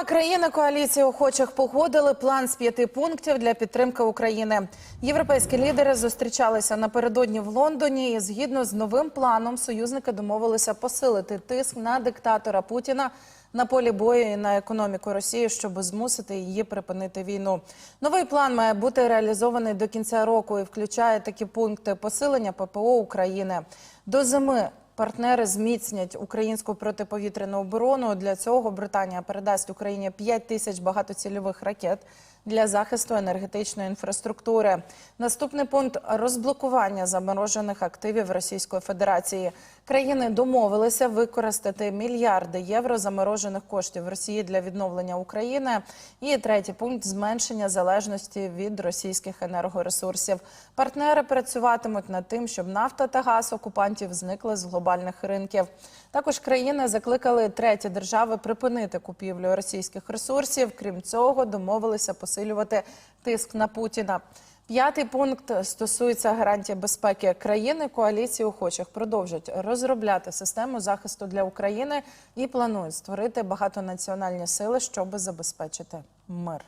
а країни коаліції охочих погодили план з п'яти пунктів для підтримки України. Європейські лідери зустрічалися напередодні в Лондоні. і Згідно з новим планом, союзники домовилися посилити тиск на диктатора Путіна на полі бою і на економіку Росії, щоб змусити її припинити війну. Новий план має бути реалізований до кінця року і включає такі пункти посилення ППО України до зими. Партнери зміцнять українську протиповітряну оборону. Для цього Британія передасть Україні 5 тисяч багатоцільових ракет для захисту енергетичної інфраструктури. Наступний пункт розблокування заморожених активів Російської Федерації. Країни домовилися використати мільярди євро заморожених коштів Росії для відновлення України. І третій пункт зменшення залежності від російських енергоресурсів. Партнери працюватимуть над тим, щоб нафта та газ окупантів зникли з глобальних ринків. Також країни закликали треті держави припинити купівлю російських ресурсів. Крім цього, домовилися посилювати тиск на Путіна. П'ятий пункт стосується гарантії безпеки країни. Коаліції охочих продовжать розробляти систему захисту для України і планують створити багатонаціональні сили, щоб забезпечити мир.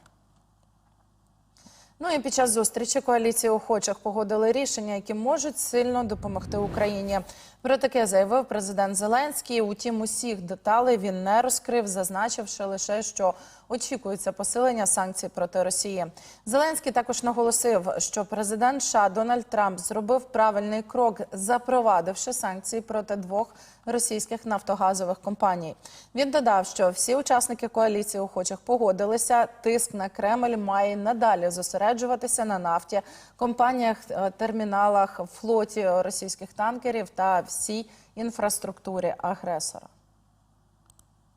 Ну і під час зустрічі коаліції охочих погодили рішення, які можуть сильно допомогти Україні. Про таке заявив президент Зеленський. Утім, усіх деталей він не розкрив, зазначивши лише, що очікується посилення санкцій проти Росії. Зеленський також наголосив, що президент США Дональд Трамп зробив правильний крок, запровадивши санкції проти двох російських нафтогазових компаній. Він додав, що всі учасники коаліції охочих погодилися. Тиск на Кремль має надалі зосереджуватися на нафті, компаніях, е, терміналах, флоті російських танкерів та всій інфраструктурі агресора.